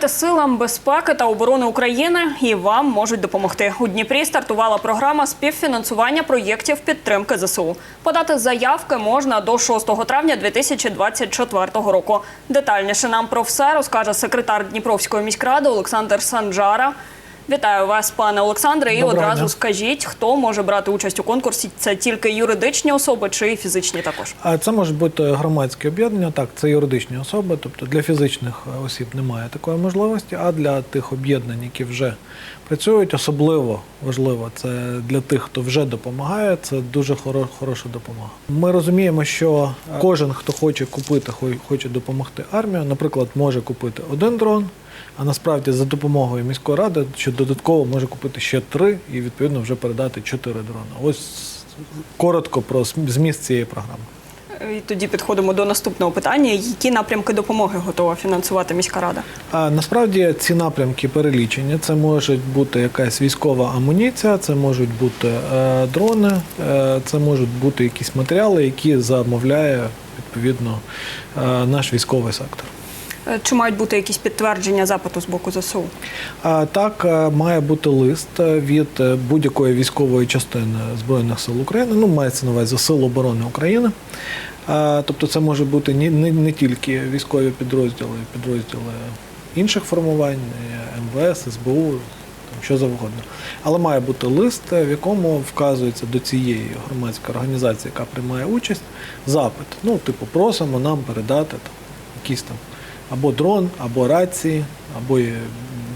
Допомагаєте силам безпеки та оборони України і вам можуть допомогти. У Дніпрі стартувала програма співфінансування проєктів підтримки ЗСУ. Подати заявки можна до 6 травня 2024 року. Детальніше нам про все розкаже секретар Дніпровської міськради Олександр Санджара. Вітаю вас, пане Олександре. І Доброго одразу дня. скажіть, хто може брати участь у конкурсі? Це тільки юридичні особи чи фізичні також? А це можуть бути громадські об'єднання, так, це юридичні особи, тобто для фізичних е, осіб немає такої можливості, а для тих об'єднань, які вже працюють, особливо важливо, це для тих, хто вже допомагає, це дуже хоро- хороша допомога. Ми розуміємо, що кожен, хто хоче купити, хо- хоче допомогти армію, наприклад, може купити один дрон. А насправді за допомогою міської ради, що додатково може купити ще три і відповідно вже передати чотири дрони. Ось коротко про зміст цієї програми. І тоді підходимо до наступного питання: які напрямки допомоги готова фінансувати міська рада? А насправді ці напрямки перелічені. Це може бути якась військова амуніція, це можуть бути е, дрони, е, це можуть бути якісь матеріали, які замовляє відповідно е, наш військовий сектор. Е, Чи мають бути якісь підтвердження запиту з боку ЗСУ? Так е, має бути лист е, від будь-якої військової частини Збройних сил України, ну мається на увазі Сил оборони України. Тобто це може бути не, не, не тільки військові підрозділи, підрозділи інших формувань, МВС, СБУ, там, що завгодно. Але має бути лист, в якому вказується до цієї громадської організації, яка приймає участь, запит. Ну, типу, просимо нам передати там, якісь там або дрон, або рації, або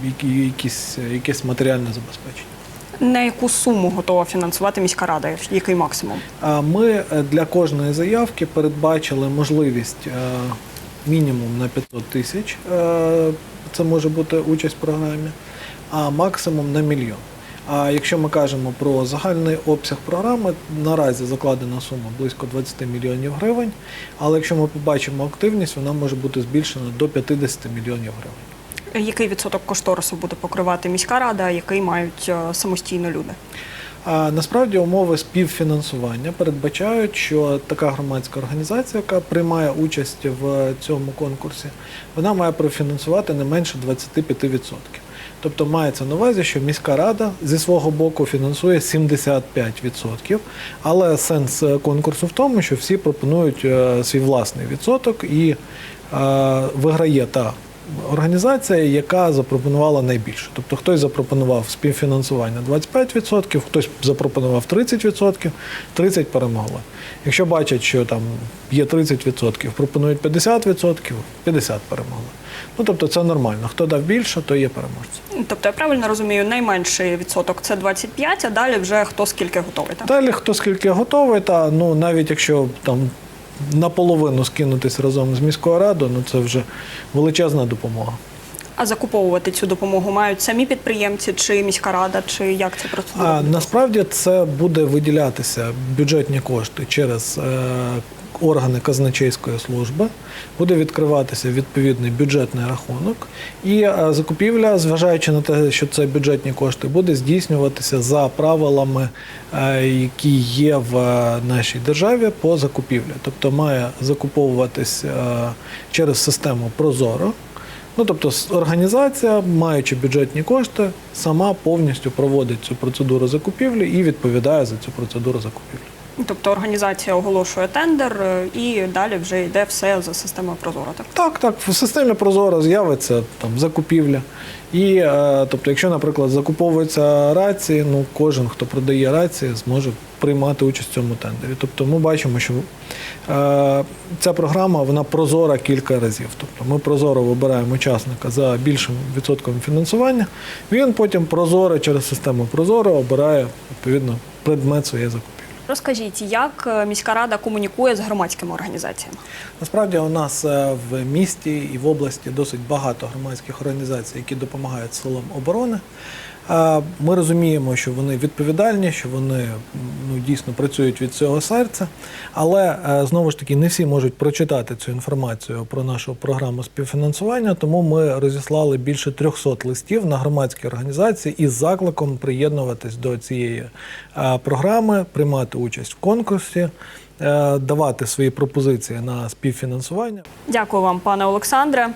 які- якісь, якесь матеріальне забезпечення. На яку суму готова фінансувати міська рада? Який максимум? Ми е, для кожної заявки передбачили можливість е, мінімум на 500 тисяч. е, Це може бути участь в програмі, а максимум на мільйон. А якщо ми кажемо про загальний обсяг програми, наразі закладена сума близько 20 мільйонів гривень. Але якщо ми побачимо активність, вона може бути збільшена до 50 мільйонів гривень. Який відсоток кошторису буде покривати міська рада, який мають е, самостійно люди? А насправді умови співфінансування передбачають, що така громадська організація, яка приймає участь в цьому конкурсі, вона має профінансувати не менше 25%. Тобто мається на увазі, що міська рада зі свого боку фінансує 75%, але сенс е, конкурсу в тому, що всі пропонують е, свій власний відсоток і е, виграє та організація, яка запропонувала найбільше. Тобто хтось запропонував співфінансування 25%, хтось запропонував 30%, 30% перемогли. Якщо бачать, що там є 30%, пропонують 50%, 50% перемогли. Ну тобто це нормально. Хто дав більше, то є переможцем. Тобто я правильно розумію, найменший відсоток це 25, а далі вже хто скільки готовий. Так? Далі хто скільки готовий, та ну навіть якщо там наполовину скинутись разом з міською радою, ну це вже величезна допомога. А закуповувати цю допомогу мають самі підприємці, чи міська рада, чи як це процедура? А насправді це буде виділятися бюджетні кошти через е, органи казначейської служби, буде відкриватися відповідний бюджетний рахунок, і е, закупівля, зважаючи на те, що це бюджетні кошти, буде здійснюватися за правилами, е, які є в е, нашій державі по закупівлі. Тобто має закуповуватись через систему Прозоро. Ну, тобто організація, маючи бюджетні кошти, сама повністю проводить цю процедуру закупівлі і відповідає за цю процедуру закупівлі. Тобто організація оголошує тендер е, і далі вже йде все за системою Прозоро. Так? Так, так, в системі Прозоро з'явиться там закупівля. І, е, тобто, якщо, наприклад, закуповуються рації, ну кожен, хто продає рації, зможе приймати участь в цьому тендері. Тобто ми бачимо, що е, ця програма вона прозора кілька разів. Тобто ми прозоро вибираємо учасника за більшим відсотком фінансування. Він потім прозоро через систему Прозоро обирає відповідно предмет своєї закупівлі. Розкажіть, як е, міська рада комунікує з громадськими організаціями? Насправді у нас е, в місті і в області досить багато громадських організацій, які допомагають силам оборони. Ми розуміємо, що вони відповідальні, що вони ну, дійсно працюють від цього серця, але е, знову ж таки не всі можуть прочитати цю інформацію про нашу програму співфінансування, тому ми розіслали більше 300 листів на громадські організації із закликом приєднуватись до цієї е, програми, приймати участь в конкурсі. е, Давати свої пропозиції на співфінансування. Дякую вам, пане Олександре.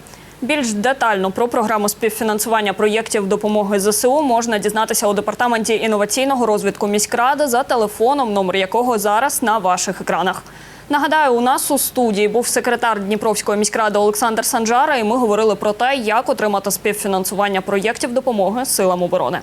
Більш детально про програму співфінансування проєктів допомоги ЗСУ можна дізнатися у департаменті інноваційного розвитку міськради за телефоном, номер якого зараз на ваших екранах. Нагадаю, у нас у студії був секретар Дніпровської міськради Олександр Санджара, і ми говорили про те, як отримати співфінансування проєктів допомоги силам оборони.